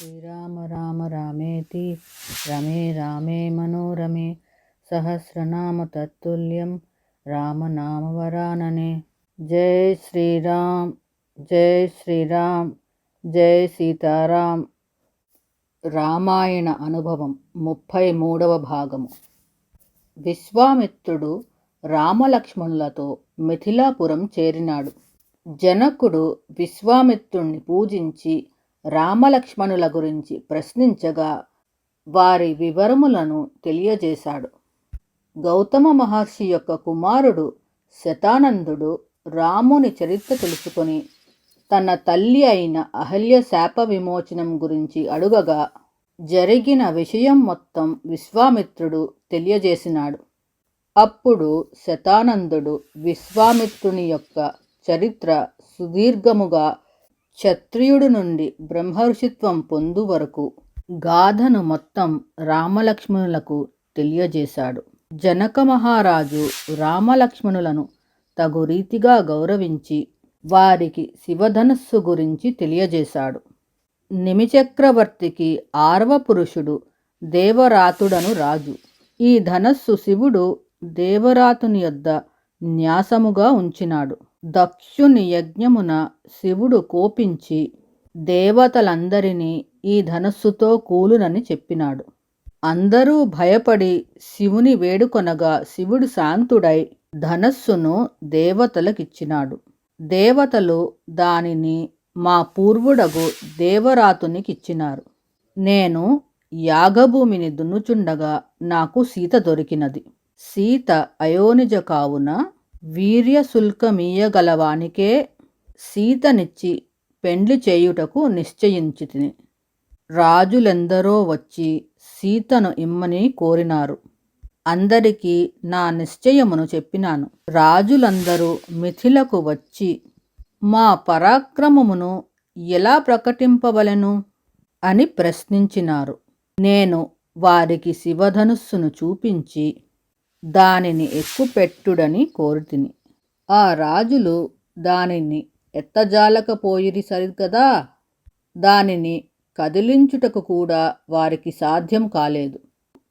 శ్రీరామ రామ రామేతి రమే రామే మనోరమే సహస్రనామ తత్తుల్యం రామనామవరాననే జై శ్రీరామ్ జై శ్రీరామ్ జై సీతారాం. రామాయణ అనుభవం ముప్పై మూడవ భాగము. విశ్వామిత్రుడు రామలక్ష్మణులతో మిథిలాపురం చేరినాడు. జనకుడు విశ్వామిత్రుణ్ణి పూజించి రామలక్ష్మణుల గురించి ప్రశ్నించగా వారి వివరములను తెలియజేశాడు. గౌతమ మహర్షి యొక్క కుమారుడు శతానందుడు రాముని చరిత్ర తెలుసుకొని తన తల్లి అయిన అహల్య శాప విమోచనం గురించి అడుగగా జరిగిన విషయం మొత్తం విశ్వామిత్రుడు తెలియజేసినాడు. అప్పుడు శతానందుడు విశ్వామిత్రుని యొక్క చరిత్ర సుదీర్ఘముగా క్షత్రియుడు నుండి బ్రహ్మర్షిత్వం పొందు వరకు గాథను మొత్తం రామలక్ష్మణులకు తెలియజేశాడు. జనక మహారాజు రామలక్ష్మణులను తగు రీతిగా గౌరవించి వారికి శివధనస్సు గురించి తెలియజేశాడు. నిమిచక్రవర్తికి ఆర్వపురుషుడు దేవరాతుడను రాజు. ఈ ధనస్సు శివుడు దేవరాతుని యొద్ద న్యాసముగా ఉంచినాడు. దక్షుని యజ్ఞమున శివుడు కోపించి దేవతలందరినీ ఈ ధనస్సుతో కూలునని చెప్పినాడు. అందరూ భయపడి శివుని వేడుకొనగా శివుడు శాంతుడై ధనస్సును దేవతలకిచ్చినాడు. దేవతలు దానిని మా పూర్వుడగు దేవరాతునికిచ్చినారు. నేను యాగభూమిని దున్నుచుండగా నాకు సీత దొరికినది. సీత అయోనిజ కావున వీర్యశుల్కమీయగలవానికే సీతనిచ్చి పెండ్లి చేయుటకు నిశ్చయించితిని. రాజులెందరో వచ్చి సీతను ఇమ్మని కోరినారు. అందరికీ నా నిశ్చయమును చెప్పినాను. రాజులందరూ మిథిలకు వచ్చి మా పరాక్రమమును ఎలా ప్రకటింపవలెను అని ప్రశ్నించినారు. నేను వారికి శివధనుస్సును చూపించి దానిని ఎక్కుపెట్టుడని కోరితిని. ఆ రాజులు దానిని ఎత్తజాలకపోయిరి సరిగదా దానిని కదిలించుటకు కూడా వారికి సాధ్యం కాలేదు.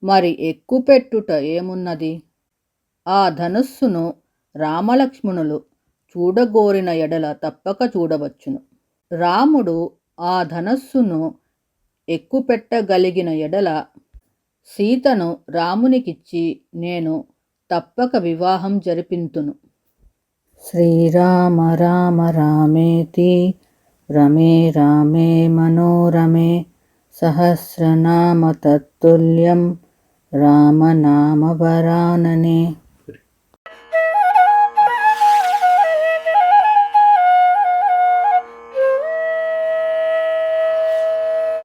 మరి ఎక్కుపెట్టుట ఏమున్నది? ఆ ధనుస్సును రామలక్ష్మణులు చూడగోరిన ఎడల తప్పక చూడవచ్చును. రాముడు ఆ ధనస్సును ఎక్కుపెట్టగలిగిన ఎడల సీతను రామునికిచ్చి నేను తప్పక వివాహం జరిపింతును. శ్రీరామ రామ రామేతి రమే రామే మనోరమే సహస్రనామ తత్తుల్యం రామనామవరాననే